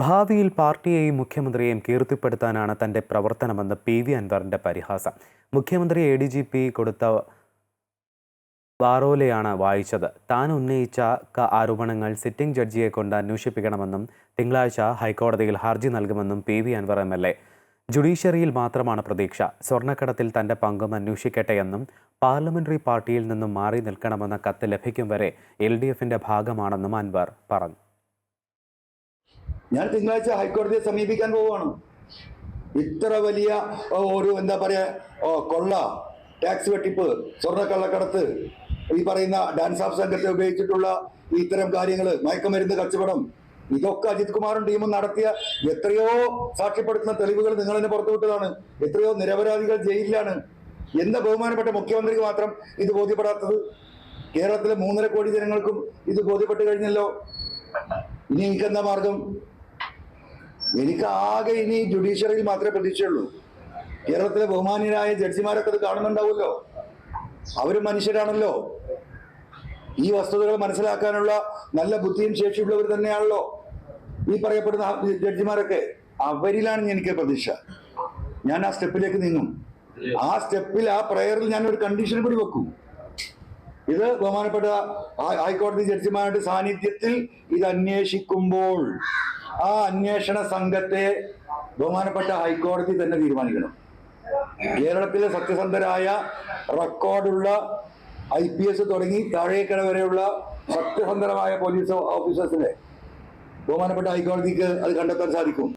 ഭാവിയിൽ പാർട്ടിയെയും മുഖ്യമന്ത്രിയെയും കീർത്തിപ്പെടുത്താനാണ് തന്റെ പ്രവർത്തനമെന്ന് പി വി അൻവറിന്റെ പരിഹാസം. മുഖ്യമന്ത്രി എ ഡി ജി പി കൊടുത്ത വാറോലയാണ് വായിച്ചത്. താൻ ഉന്നയിച്ച ആരോപണങ്ങൾ സിറ്റിംഗ് ജഡ്ജിയെ കൊണ്ട് അന്വേഷിപ്പിക്കണമെന്നും തിങ്കളാഴ്ച ഹൈക്കോടതിയിൽ ഹർജി നൽകുമെന്നും P V Anvar M L A. ജുഡീഷ്യറിയിൽ മാത്രമാണ് പ്രതീക്ഷ. സ്വർണക്കടത്തിൽ തന്റെ പങ്കും അന്വേഷിക്കട്ടെയെന്നും പാർലമെന്ററി പാർട്ടിയിൽ നിന്നും മാറി നിൽക്കണമെന്ന കത്ത് ലഭിക്കും വരെ എൽ ഡി എഫിന്റെ ഭാഗമാണെന്നും അൻവർ പറഞ്ഞു. ഞാൻ തിങ്കളാഴ്ച ഹൈക്കോടതിയെ സമീപിക്കാൻ പോവുകയാണ്. ഇത്ര വലിയ ഒരു എന്താ പറയാ കൊള്ള ടാക്സ് വെട്ടിപ്പ് സ്വർണക്കള്ളക്കടത്ത് ഈ പറയുന്ന ഡാൻസ് ഓഫ് സംഘത്തെ ഉപയോഗിച്ചിട്ടുള്ള ഇത്തരം കാര്യങ്ങൾ മയക്കുമരുന്ന് കച്ചവടം ഇതൊക്കെ അജിത് കുമാറും ടീമും നടത്തിയ എത്രയോ സാക്ഷ്യപ്പെടുത്തുന്ന തെളിവുകൾ നിങ്ങൾ തന്നെ പുറത്തുവിട്ടതാണ് എത്രയോ നിരപരാധികൾ ജയിലിലാണ്. എന്ന ബഹുമാനപ്പെട്ട മുഖ്യമന്ത്രിക്ക് മാത്രം ഇത് ബോധ്യപ്പെടാത്തത്? കേരളത്തിലെ മൂന്നര കോടി ജനങ്ങൾക്കും ഇത് ബോധ്യപ്പെട്ട് കഴിഞ്ഞല്ലോ. ഇനി എനിക്ക് എന്താ മാർഗം? എനിക്ക് ആകെ ഇനി ജുഡീഷ്യറിയിൽ മാത്രമേ പ്രതീക്ഷയുള്ളൂ കേരളത്തിലെ ബഹുമാനീയരായ ജഡ്ജിമാരൊക്കെ അത് കാണുന്നുണ്ടാവുമല്ലോ. അവരും മനുഷ്യരാണല്ലോ. ഈ വസ്തുതകൾ മനസ്സിലാക്കാനുള്ള നല്ല ബുദ്ധിയും ശേഷിയുള്ളവർ തന്നെയാണല്ലോ ഈ പറയപ്പെടുന്ന ജഡ്ജിമാരൊക്കെ. അവരിലാണ് എനിക്ക് പ്രതീക്ഷ. ഞാൻ ആ സ്റ്റെപ്പിലേക്ക് നീങ്ങും. ആ സ്റ്റെപ്പിൽ ആ പ്രയറിൽ ഞാൻ ഒരു കണ്ടീഷൻ കൂടി വെക്കും. ഇത് ബഹുമാനപ്പെട്ട ഹൈക്കോടതി ജഡ്ജിമാരുടെ സാന്നിധ്യത്തിൽ ഇത് അന്വേഷിക്കുമ്പോൾ ആ അന്വേഷണ സംഘത്തെ ബഹുമാനപ്പെട്ട ഹൈക്കോടതി തന്നെ തീരുമാനിക്കണം. കേരളത്തിലെ സത്യസന്ധരായ റെക്കോർഡുള്ള ഐ പി എസ് തുടങ്ങി താഴേക്കട വരെയുള്ള സത്യസന്ധരമായ പോലീസ് ഓഫീസേഴ്സിനെ ബഹുമാനപ്പെട്ട ഹൈക്കോടതിക്ക് അത് കണ്ടെത്താൻ സാധിക്കും.